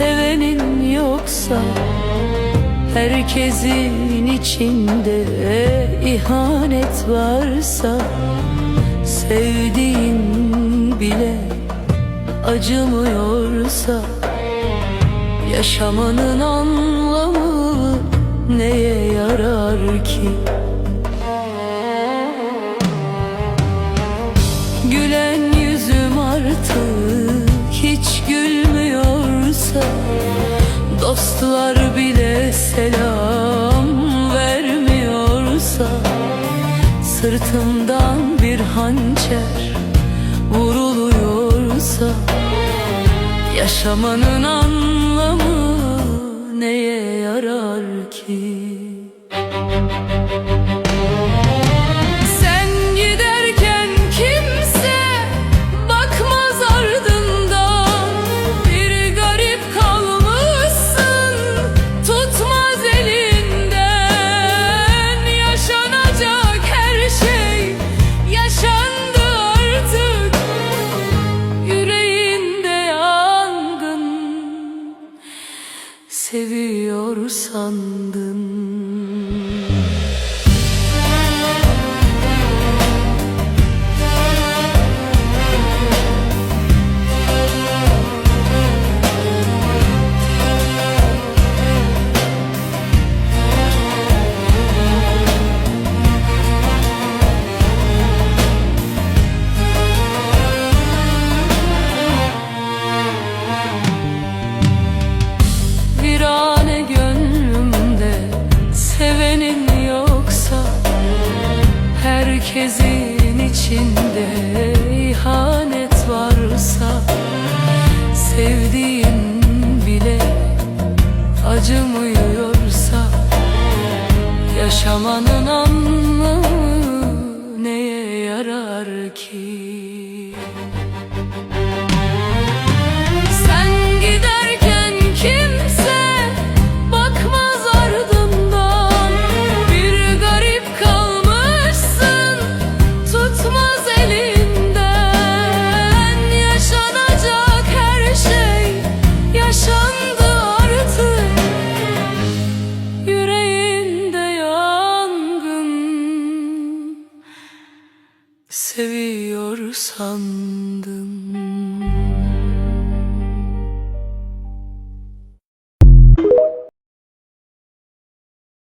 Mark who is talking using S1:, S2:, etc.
S1: sevenin yoksa Herkesin içinde ihanet varsa Sevdiğin bile acımıyorsa Yaşamanın anlamı neye yarar ki? Gülen yüzüm artık hiç gül gülmüyorsa Dostlar bile selam vermiyorsa Sırtımdan bir hançer vuruluyorsa Yaşamanın anlamı seviyor sandın Herkesin içinde ihanet varsa Sevdiğin bile acımıyorsa Yaşamanın anlamı neye yarar ki? seviyor sandım.